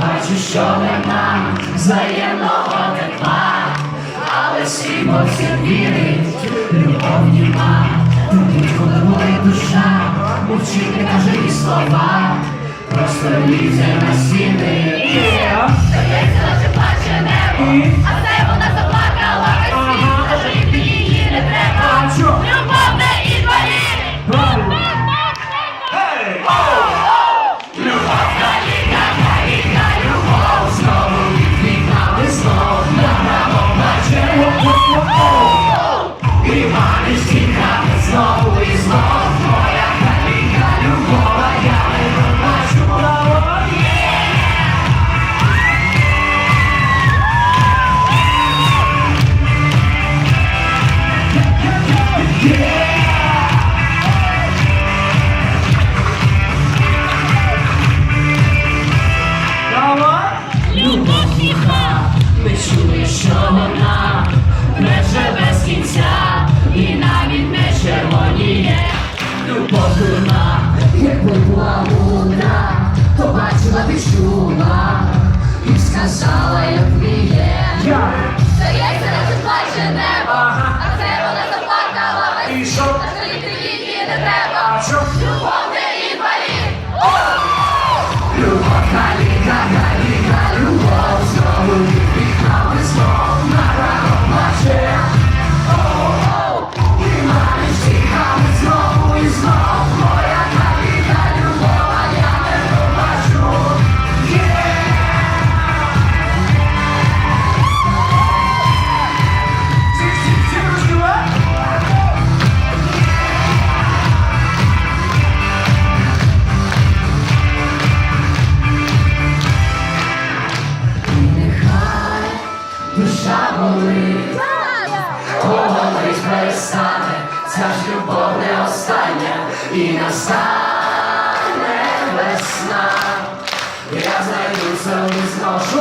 бачу, що нема. Взаємного тепла, але всі всім вірить, любов німа, Тобі коли моя душа, мовчить, не каже ні слова, просто лізе на стіни. Здається, наче плаче небо, Любов тиха. Не чує, що вона не живе з кінця і навіть не червоніє. Любов дурна, якби була мудра, то бачила ти чула і сказала, як вміє. Здається, наче плаче небо, а це вона заплакала весь а її не треба. Любов не інвалід. Любов каліка, каліка, любов знову душа болить, і настане весна. Я знайду собі зношу